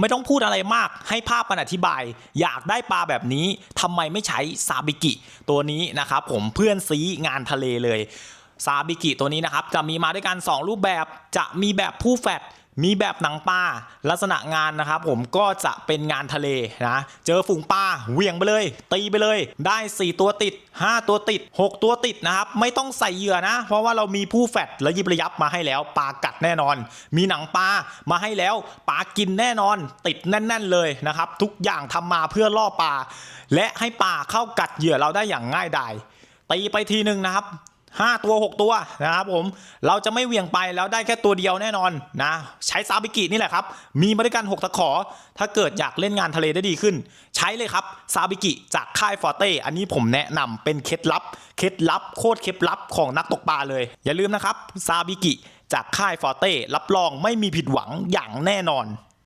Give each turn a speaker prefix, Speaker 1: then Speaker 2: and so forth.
Speaker 1: ไม่ต้องพูดอะไรมากให้ภาพมันอธิบาย อยากได้ปลาแบบนี้ทำไมไม่ใช้ซาบิกิตัวนี้นะครับผมเพื่อนซีงานทะเลเลยซาบิกิตัวนี้นะครับจะมีมาด้วยกัน 2 รูปแบบจะมีแบบผู้แฟด มีแบบหนังปลาลักษณะงานนะครับผมก็จะเป็นงานทะเลนะเจอฝูงปลาเหวี่ยงไปเลย ตีไปเลย ได้ 4 ตัวติด 5 ตัวติด 6 ตัวติดนะครับ ไม่ต้องใส่เหยื่อนะ เพราะว่าเรามีผู้แฟดและยิบระยับมาให้แล้วปลากัดแน่นอน มีหนังปลามาให้แล้วปลากินแน่นอน ติดแน่น ๆ เลยนะครับ ทุกอย่างทำมาเพื่อล่อปลาและให้ปลาเข้ากัดเหยื่อเราได้อย่างง่ายดายตีไปทีหนึ่งนะครับ 5 ตัว 6 ตัวนะครับผมเราจะไม่เวียงไปแล้วได้แค่ตัวเดียวแน่นอนนะใช้ซาบิกินี่แหละครับ มีมาด้วยกัน 6 ตะขอ ถ้าเกิดอยากเล่นงานทะเลได้ดีขึ้น ใช้เลยครับซาบิกิจากค่ายฟอร์เต้อันนี้ผมแนะนำเป็นเคล็ดลับ เคล็ดลับโคตรเคล็ดลับของนักตกปลาเลย อย่าลืมนะครับซาบิกิจากค่ายฟอร์เต้รับรองไม่มีผิดหวังอย่างแน่นอน